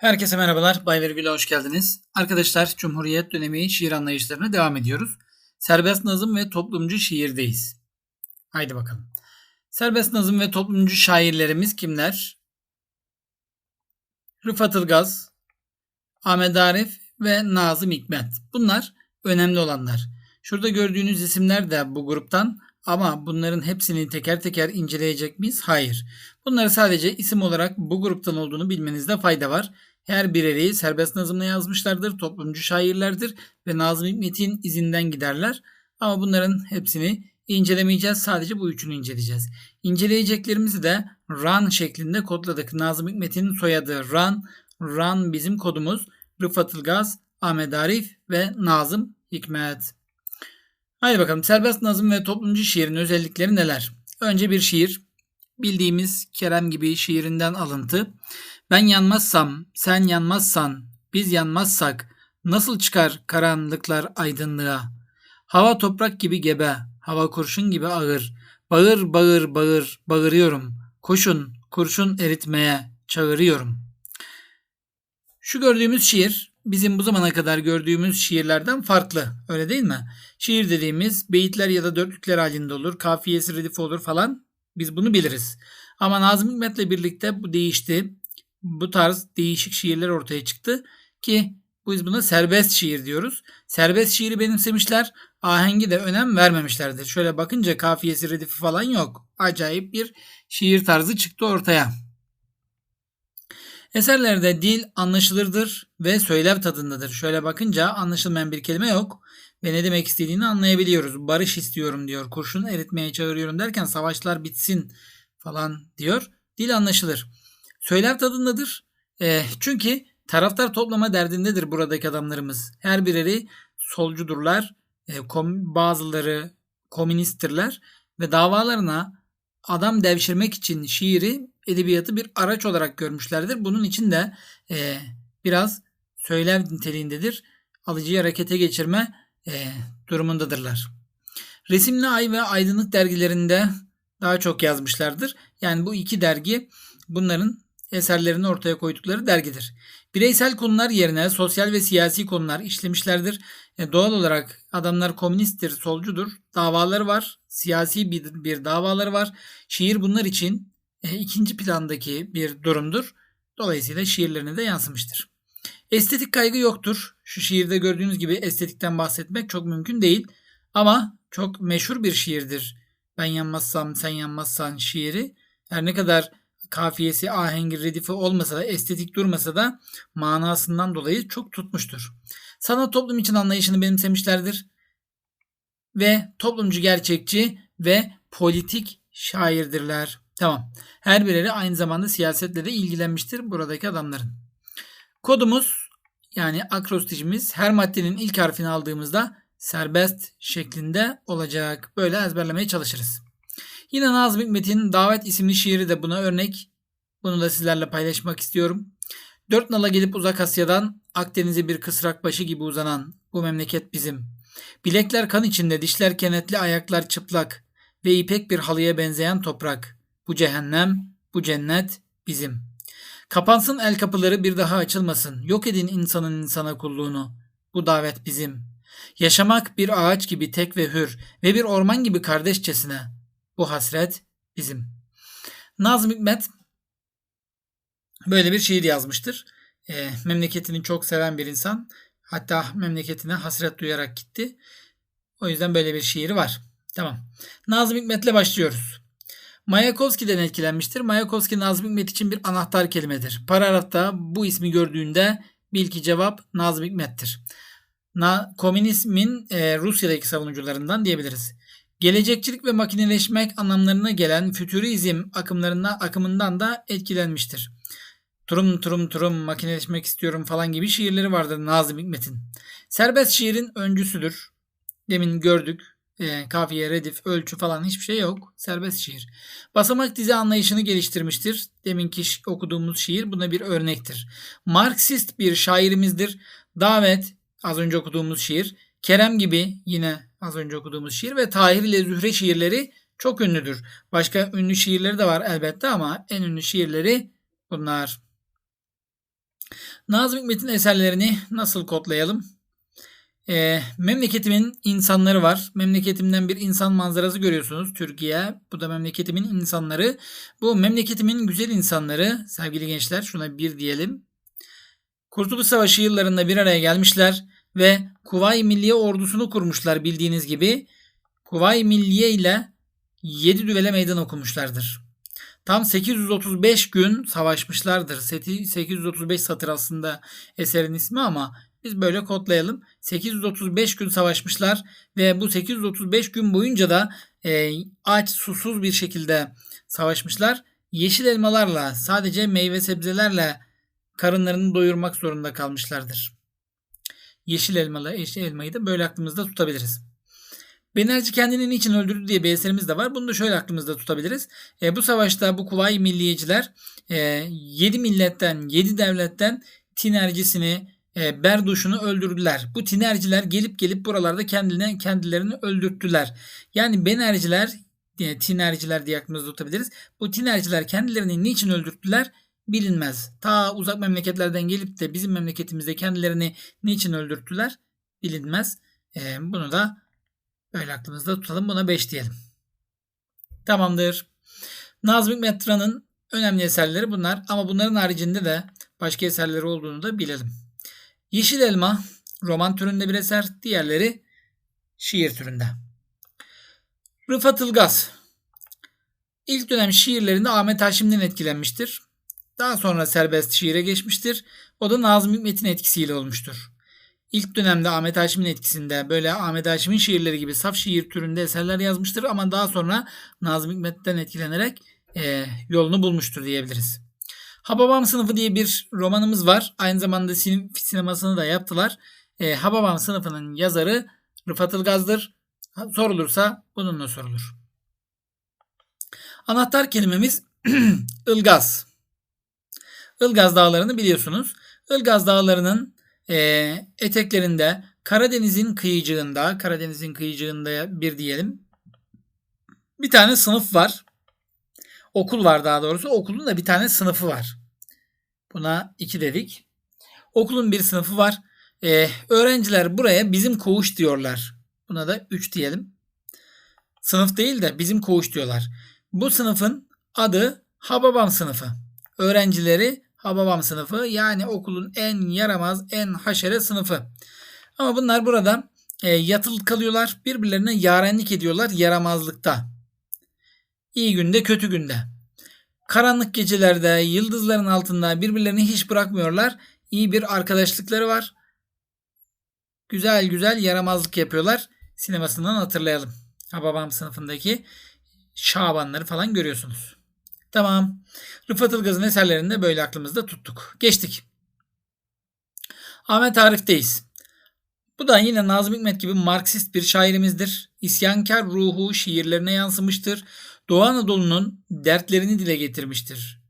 Herkese merhabalar. Bay Vergül'e hoş geldiniz. Arkadaşlar Cumhuriyet dönemi şiir anlayışlarına devam ediyoruz. Serbest nazım ve toplumcu şiirdeyiz. Haydi bakalım. Serbest nazım ve toplumcu şairlerimiz kimler? Rıfat Ilgaz, Ahmet Arif ve Nazım Hikmet. Bunlar önemli olanlar. Şurada gördüğünüz isimler de bu gruptan ama bunların hepsini teker teker inceleyecek miyiz? Hayır. Bunları sadece isim olarak bu gruptan olduğunu bilmenizde fayda var. Her bireri serbest nazımla yazmışlardır, toplumcu şairlerdir ve Nazım Hikmet'in izinden giderler. Ama bunların hepsini incelemeyeceğiz. Sadece bu üçünü inceleyeceğiz. İnceleyeceklerimizi de RAN şeklinde kodladık. Nazım Hikmet'in soyadı RAN. RAN bizim kodumuz. Rıfat Ilgaz, Ahmet Arif ve Nazım Hikmet. Haydi bakalım serbest nazım ve toplumcu şiirin özellikleri neler? Önce bir şiir. Bildiğimiz Kerem gibi şiirinden alıntı. Ben yanmazsam, sen yanmazsan, biz yanmazsak nasıl çıkar karanlıklar aydınlığa? Hava toprak gibi gebe, hava kurşun gibi ağır. Bağır bağır bağır bağırıyorum. Koşun kurşun eritmeye çağırıyorum. Şu gördüğümüz şiir bizim bu zamana kadar gördüğümüz şiirlerden farklı. Öyle değil mi? Şiir dediğimiz beyitler ya da dörtlükler halinde olur. Kafiyesi redif olur falan. Biz bunu biliriz. Ama Nazım Hikmet'le birlikte bu değişti bu tarz değişik şiirler ortaya çıktı ki biz buna serbest şiir diyoruz. Serbest şiiri benimsemişler. Ahengi de önem vermemişlerdir. Şöyle bakınca kafiyesi redifi falan yok. Acayip bir şiir tarzı çıktı ortaya. Eserlerde dil anlaşılırdır ve söylev tadındadır. Şöyle bakınca anlaşılmayan bir kelime yok ve ne demek istediğini anlayabiliyoruz. Barış istiyorum diyor. Kurşun eritmeye çağırıyorum derken savaşlar bitsin falan diyor. Dil anlaşılır. Söyler tadındadır. E, çünkü taraftar toplama derdindedir buradaki adamlarımız. Her bireri solcudurlar. E, kom, bazıları komünisttirler ve davalarına adam devşirmek için şiiri, edebiyatı bir araç olarak görmüşlerdir. Bunun için de e, biraz söylev niteliğindedir. Alıcıyı harekete geçirme e, durumundadırlar. Resimli Ay ve Aydınlık dergilerinde daha çok yazmışlardır. Yani bu iki dergi bunların eserlerini ortaya koydukları dergidir. Bireysel konular yerine sosyal ve siyasi konular işlemişlerdir. E, doğal olarak adamlar komünisttir, solcudur. Davaları var. Siyasi bir, bir davaları var. Şiir bunlar için e, ikinci plandaki bir durumdur. Dolayısıyla şiirlerine de yansımıştır. Estetik kaygı yoktur. Şu şiirde gördüğünüz gibi estetikten bahsetmek çok mümkün değil. Ama çok meşhur bir şiirdir. Ben yanmazsam sen yanmazsan şiiri. Her ne kadar kafiyesi, ahengi, redifi olmasa da estetik durmasa da manasından dolayı çok tutmuştur. Sanat toplum için anlayışını benimsemişlerdir. Ve toplumcu gerçekçi ve politik şairdirler. Tamam. Her birleri aynı zamanda siyasetle de ilgilenmiştir buradaki adamların. Kodumuz yani akrostijimiz her maddenin ilk harfini aldığımızda serbest şeklinde olacak. Böyle ezberlemeye çalışırız. Yine Nazım Hikmet'in Davet isimli şiiri de buna örnek. Bunu da sizlerle paylaşmak istiyorum. Dört nala gelip uzak Asya'dan Akdeniz'e bir kısrak başı gibi uzanan bu memleket bizim. Bilekler kan içinde, dişler kenetli, ayaklar çıplak ve ipek bir halıya benzeyen toprak. Bu cehennem, bu cennet bizim. Kapansın el kapıları bir daha açılmasın. Yok edin insanın insana kulluğunu. Bu davet bizim. Yaşamak bir ağaç gibi tek ve hür ve bir orman gibi kardeşçesine. Bu hasret bizim. Nazım Hikmet böyle bir şiir yazmıştır. E, memleketini çok seven bir insan. Hatta memleketine hasret duyarak gitti. O yüzden böyle bir şiiri var. Tamam. Nazım Hikmet'le başlıyoruz. Mayakovski'den etkilenmiştir. Mayakovski Nazım Hikmet için bir anahtar kelimedir. Paragrafta bu ismi gördüğünde bil ki cevap Nazım Hikmet'tir. Na, komünizmin e, Rusya'daki savunucularından diyebiliriz. Gelecekçilik ve makineleşmek anlamlarına gelen fütürizm akımlarına akımından da etkilenmiştir. Turum turum turum makineleşmek istiyorum falan gibi şiirleri vardır Nazım Hikmet'in. Serbest şiirin öncüsüdür. Demin gördük. E, kafiye, redif, ölçü falan hiçbir şey yok. Serbest şiir. Basamak dizi anlayışını geliştirmiştir. Deminki okuduğumuz şiir buna bir örnektir. Marksist bir şairimizdir. Davet, az önce okuduğumuz şiir. Kerem gibi yine az önce okuduğumuz şiir ve Tahir ile Zühre şiirleri çok ünlüdür. Başka ünlü şiirleri de var elbette ama en ünlü şiirleri bunlar. Nazım Hikmet'in eserlerini nasıl kodlayalım? Ee, memleketimin insanları var. Memleketimden bir insan manzarası görüyorsunuz. Türkiye. Bu da memleketimin insanları. Bu memleketimin güzel insanları. Sevgili gençler şuna bir diyelim. Kurtuluş Savaşı yıllarında bir araya gelmişler ve Kuvayi Milliye ordusunu kurmuşlar bildiğiniz gibi. Kuvayi Milliye ile 7 düvele meydan okumuşlardır. Tam 835 gün savaşmışlardır. 835 satır aslında eserin ismi ama biz böyle kodlayalım. 835 gün savaşmışlar ve bu 835 gün boyunca da e, aç susuz bir şekilde savaşmışlar. Yeşil elmalarla sadece meyve sebzelerle karınlarını doyurmak zorunda kalmışlardır. Yeşil elmalı yeşil elmayı da böyle aklımızda tutabiliriz. Benerci kendini niçin öldürdü diye bir eserimiz de var. Bunu da şöyle aklımızda tutabiliriz. E, bu savaşta bu Kuvayi Milliyeciler e, 7 milletten 7 devletten tinercisini e, Berduş'unu öldürdüler. Bu tinerciler gelip gelip buralarda kendilerine, kendilerini öldürttüler. Yani Benerciler e, tinerciler diye aklımızda tutabiliriz. Bu tinerciler kendilerini niçin öldürttüler? Bilinmez. Ta uzak memleketlerden gelip de bizim memleketimizde kendilerini niçin öldürttüler bilinmez. E, bunu da öyle aklımızda tutalım. Buna 5 diyelim. Tamamdır. Nazım Hikmet Tıran'ın önemli eserleri bunlar ama bunların haricinde de başka eserleri olduğunu da bilelim. Yeşil Elma roman türünde bir eser, diğerleri şiir türünde. Rıfat Ilgaz İlk dönem şiirlerinde Ahmet Haşim'den etkilenmiştir. Daha sonra serbest şiire geçmiştir. O da Nazım Hikmet'in etkisiyle olmuştur. İlk dönemde Ahmet Haşim'in etkisinde böyle Ahmet Haşim'in şiirleri gibi saf şiir türünde eserler yazmıştır ama daha sonra Nazım Hikmet'ten etkilenerek e, yolunu bulmuştur diyebiliriz. Hababam sınıfı diye bir romanımız var. Aynı zamanda sinemasını da yaptılar. E, Hababam sınıfının yazarı Rıfat Ilgaz'dır. Sorulursa bununla sorulur. Anahtar kelimemiz Ilgaz. Ilgaz Dağları'nı biliyorsunuz. Ilgaz Dağları'nın e, eteklerinde Karadeniz'in kıyıcığında, Karadeniz'in kıyıcığında bir diyelim. Bir tane sınıf var. Okul var daha doğrusu. Okulun da bir tane sınıfı var. Buna iki dedik. Okulun bir sınıfı var. Ee, öğrenciler buraya bizim koğuş diyorlar. Buna da üç diyelim. Sınıf değil de bizim koğuş diyorlar. Bu sınıfın adı Hababam sınıfı. Öğrencileri Hababam sınıfı yani okulun en yaramaz, en haşere sınıfı. Ama bunlar burada e, yatılı kalıyorlar. Birbirlerine yarenlik ediyorlar yaramazlıkta. İyi günde kötü günde. Karanlık gecelerde yıldızların altında birbirlerini hiç bırakmıyorlar. İyi bir arkadaşlıkları var. Güzel güzel yaramazlık yapıyorlar. Sinemasından hatırlayalım. Hababam sınıfındaki şabanları falan görüyorsunuz. Tamam. Rıfat Ilgaz'ın eserlerini de böyle aklımızda tuttuk. Geçtik. Ahmet Arif'teyiz. Bu da yine Nazım Hikmet gibi Marksist bir şairimizdir. İsyankar ruhu şiirlerine yansımıştır. Doğu Anadolu'nun dertlerini dile getirmiştir.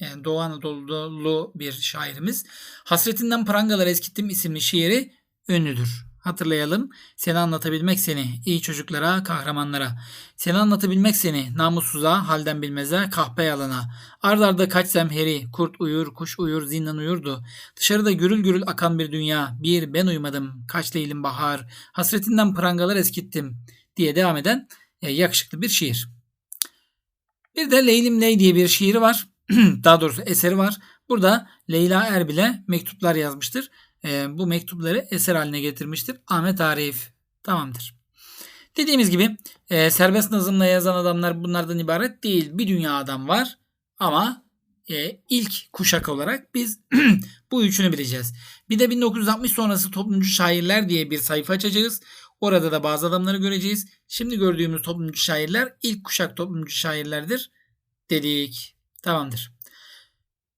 Yani Doğu Anadolu'lu bir şairimiz. Hasretinden prangalar eskittim isimli şiiri ünlüdür. Hatırlayalım. Seni anlatabilmek seni, iyi çocuklara, kahramanlara. Seni anlatabilmek seni, namussuza, halden bilmeze, kahpe yalana. Ard arda kaç zemheri, kurt uyur, kuş uyur, zindan uyurdu. Dışarıda gürül gürül akan bir dünya, bir ben uyumadım, kaç leylim bahar, hasretinden prangalar eskittim diye devam eden e, yakışıklı bir şiir. Bir de Leylim Ley diye bir şiiri var. Daha doğrusu eseri var. Burada Leyla Erbil'e mektuplar yazmıştır e, bu mektupları eser haline getirmiştir. Ahmet Arif. Tamamdır. Dediğimiz gibi e, serbest nazımla yazan adamlar bunlardan ibaret değil. Bir dünya adam var ama e, ilk kuşak olarak biz bu üçünü bileceğiz. Bir de 1960 sonrası toplumcu şairler diye bir sayfa açacağız. Orada da bazı adamları göreceğiz. Şimdi gördüğümüz toplumcu şairler ilk kuşak toplumcu şairlerdir dedik. Tamamdır.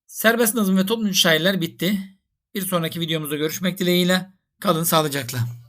Serbest nazım ve toplumcu şairler bitti. Bir sonraki videomuzda görüşmek dileğiyle. Kalın sağlıcakla.